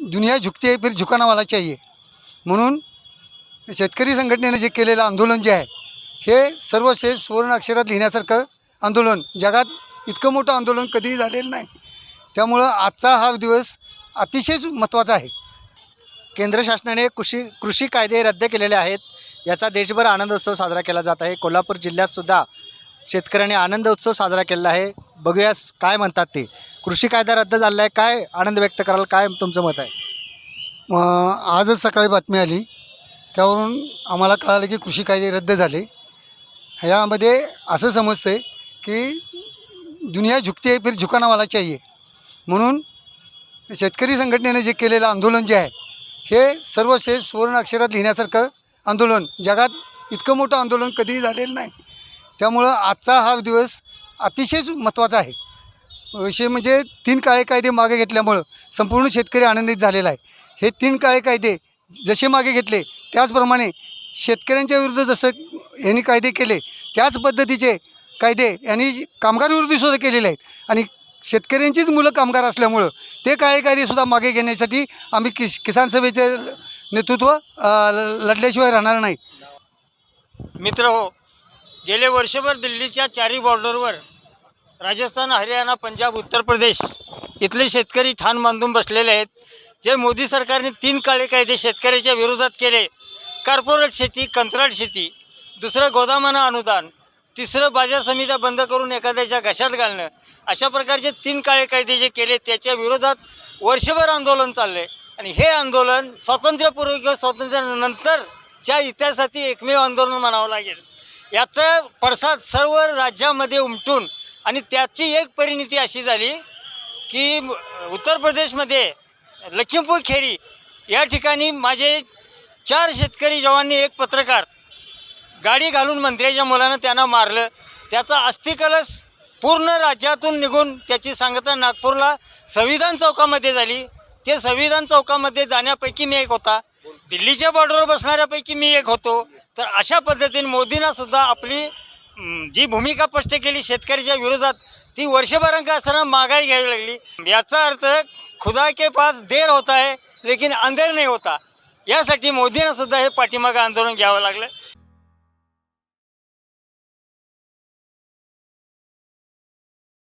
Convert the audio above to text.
दुनिया झुकते आहे फिर झुकाना वाला चाहिए. म्हणून शेतकरी संघटनेने जे केलेलं आंदोलन जे आहे हे सर्वश्रेष्ठ सुवर्ण अक्षरात लिहिण्यासारखं आंदोलन जगात इतकं मोठं आंदोलन कधीही झालेलं नाही. त्यामुळं आजचा हा दिवस अतिशय महत्त्वाचा आहे. केंद्र शासनाने कृषी कृषी कायदे रद्द केलेले आहेत. याचा देशभर आनंद उत्सव साजरा केला जात आहे. कोल्हापूर जिल्ह्यातसुद्धा शेतकऱ्यांनी आनंद उत्सव साजरा केलेला आहे. बघूयास काय म्हणतात ते. कृषी कायदा रद्द झालेला आहे काय आनंद व्यक्त कराल? काय तुमचं मत आहे? मग आजच सकाळी बातमी आली. त्यावरून आम्हाला कळालं की कृषी कायदे रद्द झाले. ह्यामध्ये असं समजतं की दुनिया झुकते आहे फिर झुकाना वाला चाहिए. म्हणून शेतकरी संघटनेने जे केलेलं आंदोलन जे आहे हे सर्वश्रेष्ठ सुवर्ण अक्षरात लिहिण्यासारखं आंदोलन जगात इतकं मोठं आंदोलन कधीही झालेलं नाही. त्यामुळं आजचा हा दिवस अतिशय महत्त्वाचा आहे. विषय म्हणजे तीन काळे कायदे मागे घेतल्यामुळं संपूर्ण शेतकरी आनंदित झालेला आहे. हे तीन काळे कायदे जसे मागे घेतले त्याचप्रमाणे शेतकऱ्यांच्या विरुद्ध जसं यांनी कायदे केले त्याच पद्धतीचे कायदे यांनी कामगार सुद्धा केलेले आहेत. आणि शेतकऱ्यांचीच मुलं कामगार असल्यामुळं ते काळे कायदेसुद्धा मागे घेण्यासाठी आम्ही किस किसान सभेचे नेतृत्व ल- लढल्याशिवाय राहणार नाही. मित्र हो गेले वर्षभर दिल्लीच्या चारी बॉर्डरवर राजस्थान हरियाणा पंजाब उत्तर प्रदेश इथले शेतकरी ठाण बांधून बसलेले आहेत. जे मोदी सरकारने तीन काळे कायदे शेतकऱ्याच्या विरोधात केले. कॉर्पोरेट शेती कंत्राट शेती दुसरं गोदामानं अनुदान तिसरं बाजार समित्या बंद करून एखाद्याच्या घशात घालणं अशा प्रकारचे तीन काळे कायदे जे केले त्याच्या विरोधात वर्षभर आंदोलन चाललं आहे आणि हे आंदोलन स्वातंत्र्यपूर्व किंवा स्वातंत्र्यानंतरच्या इतिहासातील एकमेव आंदोलन म्हणावं लागेल. याचा पडसाद सर्व राज्यामध्ये उमटून आणि त्याची एक परिणिती अशी झाली की उत्तर प्रदेशमध्ये लखीमपूर खेरी या ठिकाणी माझे चार शेतकरी जवाननी एक पत्रकार गाडी घालून मंत्र्याच्या मुलानं त्यांना मारलं. त्याचा अस्थिकलश पूर्ण राज्यातून निघून त्याची सांगता नागपूरला संविधान चौकामध्ये झाली. ते संविधान चौकामध्ये जाण्यापैकी मी एक होता. दिल्लीच्या बॉर्डरवर बसणाऱ्यापैकी मी एक होतो. तर अशा पद्धतीने मोदींना सुद्धा आपली जी भूमिका स्पष्ट केली शेतकऱ्याच्या विरोधात ती वर्षभरांक असताना माघारी घ्यावी लागली. याचा अर्थ खुदा के पास देर होता है लेकिन अंधेर नाही होता. यासाठी मोदींना सुद्धा हे पाठीमागं आंदोलन घ्यावं लागलं.